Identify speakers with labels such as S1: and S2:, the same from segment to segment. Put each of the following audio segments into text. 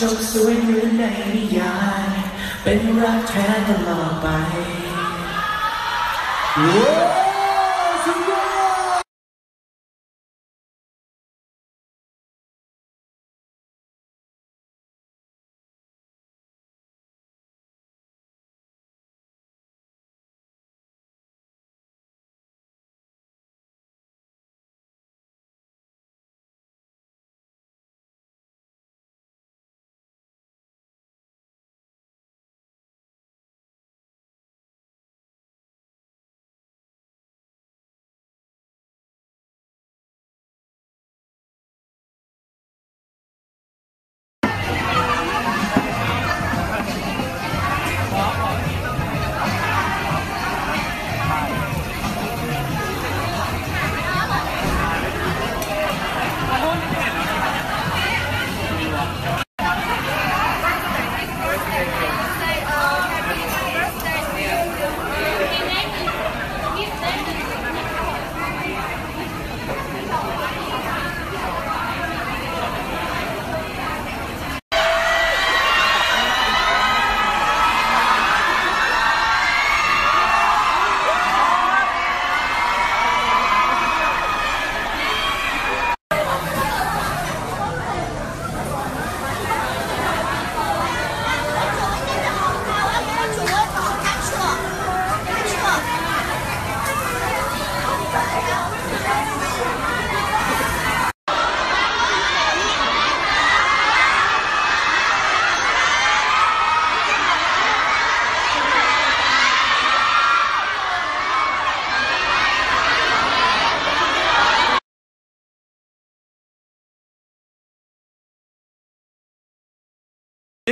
S1: จบสวยเหมือนในนิยาย เป็นรักแท้ตลอดไป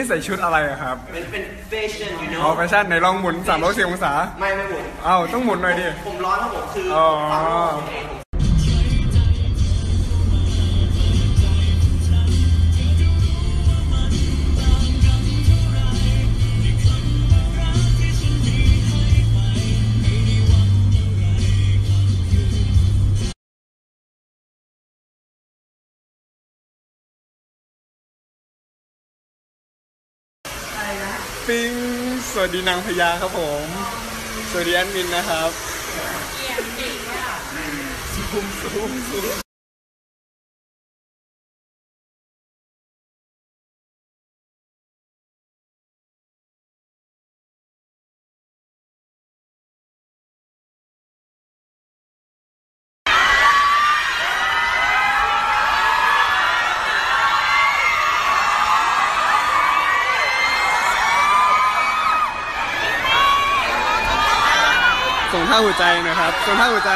S2: ใส่ชุดอะไรอะครับ
S3: เป็นเป็นแฟชั่น you
S2: อ๋อ
S3: know
S2: แฟชั่นไหนลองหมุน360องศา
S3: ไม่ไม่ผม
S2: เอ้าต้องหมุนหน่อยดิ
S3: ผมร้อนครับผมคือ
S2: อ๋อ
S3: ความร้อนของผมเอง
S2: ปิงสวัสดีนางพญาครับผม สวัสดีแอดมินนะครับซูมซูมซูมาหัวใจนะครับส่งท่าหัวใจ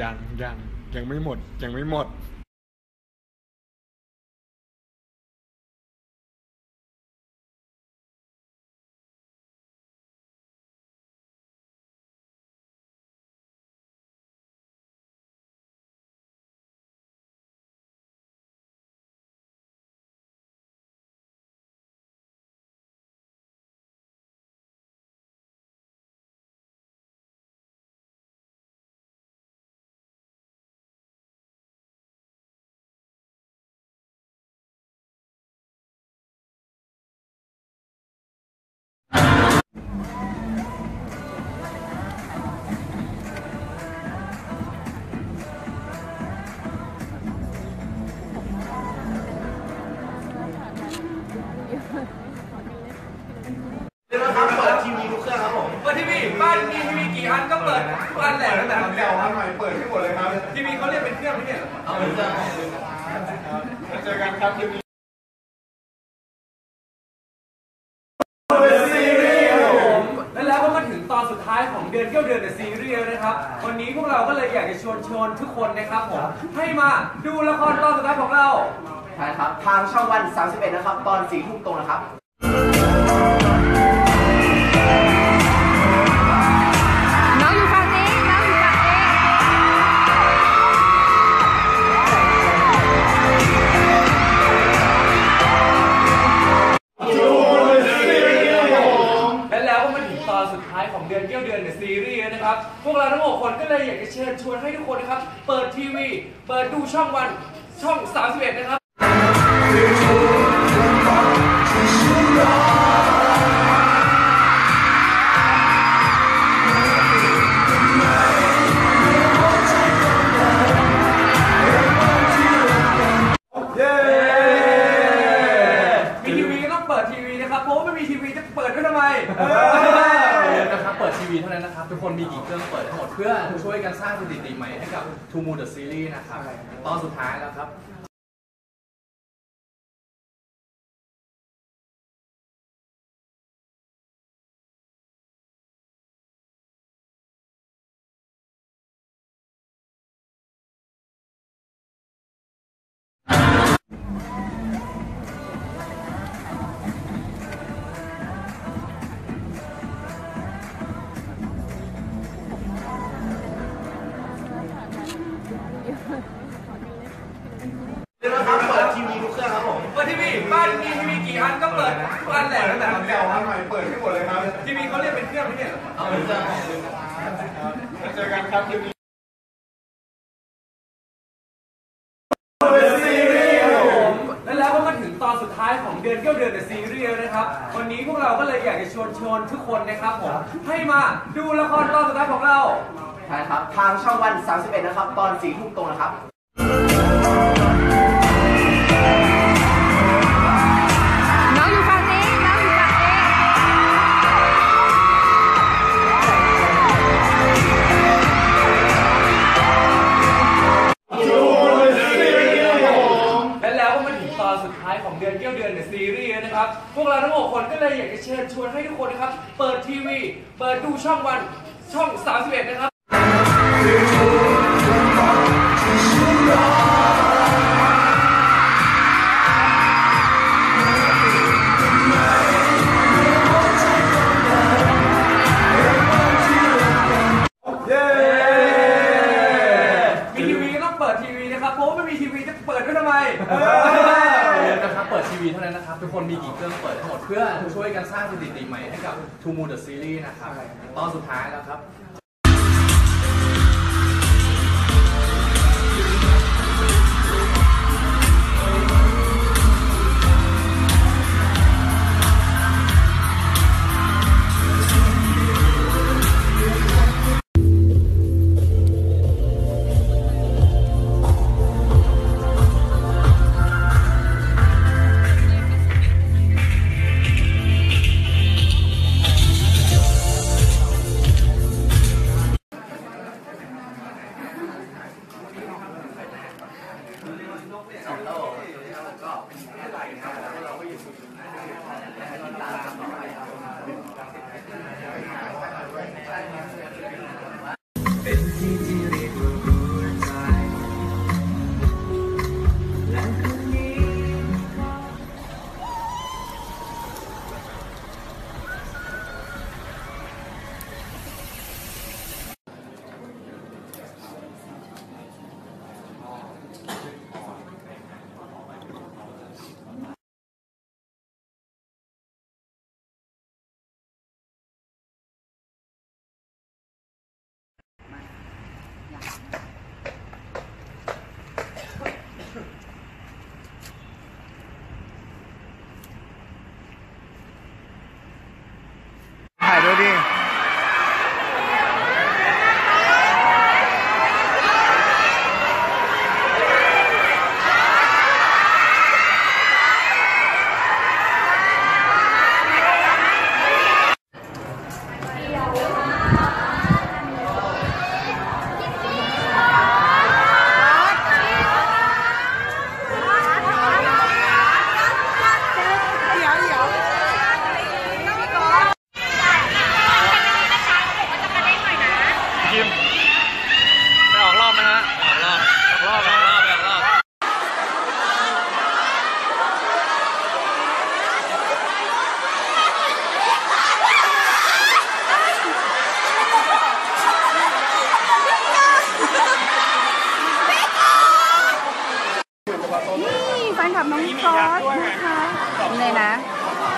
S2: ยังยังยังไม่หมดยังไม่หมด
S4: มีทีวีกี่อันก็เปิดทุกอันแหละตั้งแต่ทำ
S2: เดี๋ยวทำหน่อยเปิดให้หมดเลยครับ
S4: ทีวีเขาเรียกเป็นเครื่องไม่ใช่เหรอเอาเป็นเครื่อง
S2: เจอกันครับคลิปนี้
S4: และแล้วก็มาถึงตอนสุดท้ายของเดือนเที่ยวเดือนในซีรีส์นะครับ วันนี้พวกเราก็เลยอยากจะชวนชวนทุกคนนะครับผมให้มาดูละครตอนสุดท้ายของเรา
S3: ใช่ครับ ทางช่องวัน 31 นะครับ ตอน4ทุ่มตรงนะครับ
S4: เดือนเกี่ยวเดือนเดอะซีรีส์นะครับ พวกเราทั้งหกคนก็เลยอยากจะเชิญชวนให้ทุกคนนะครับ เปิดทีวี เปิดดูช่องวันช่อง 31 นะครับ ว
S5: ยกันสร้างสถิติใหม่ให้กับ Two Moon The Series นะครับ ตอนสุดท้ายแล้วครับา
S4: นมีทีวีกี่อันก็เปิดทุกอันแหละนั่นแหละ
S2: เดี๋ยวทำหน่เปิดให้หมดเลยครับ
S4: ทีวีเขาเรียกเป็นเครื่องไม่ใช่เหรอ
S3: เอาเป็นเครื่อง
S2: เจอกันครับทีวี
S4: และแล้วก็มาถึงตอนสุดท้ายของเดือนเก้าเดือนในซีรีส์นะครับ วันนี้พวกเราก็เลยอยากจะชวนชวนทุกคนนะครับผมให้มาดูละครตอนสุดท้ายของเรา
S3: ใช่ครับ ทางช่องวัน 31 นะครับ ตอน4ทุ่มตรงนะครับ
S6: นะ
S4: ครับ พวกเราทั้งหกคนก็เลยอยากจะเชิญชวนให้ทุกคนนะครับ เปิดทีวี เปิดดูช่องวันช่อง 31 นะครับมีทีวีก็ต้องเปิดทีวี ครับเพราะว่าไม่มีทีวีจะเปิดไว้ทำไม
S5: นะครับเปิดทีวีเท่านั้นนะครับ ทุกคนมีกี่เครื่องเปิดทั้งหมดเพื่อช่วยกันสร้างสถิติใหม่ให้กับ Two Moon The Series นะครับ ตอนสุดท้ายแล้วครับ
S2: ถ่ายด้วยดิ ยิมไปออกรอบไหมฮะออกรอบ ออกรอบออกรอบออกรอบ
S6: นี่แฟนคลับน้องซอสนะคะนี่เลยนะ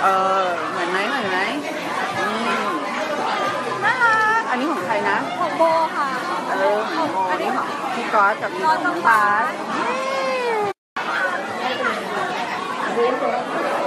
S6: เออ เหมือนไหมเหมือนไหมนี่น่ารัก อันนี้ของใคร นะ
S7: ของโบค่ะ
S6: เออของโมนี่ ของ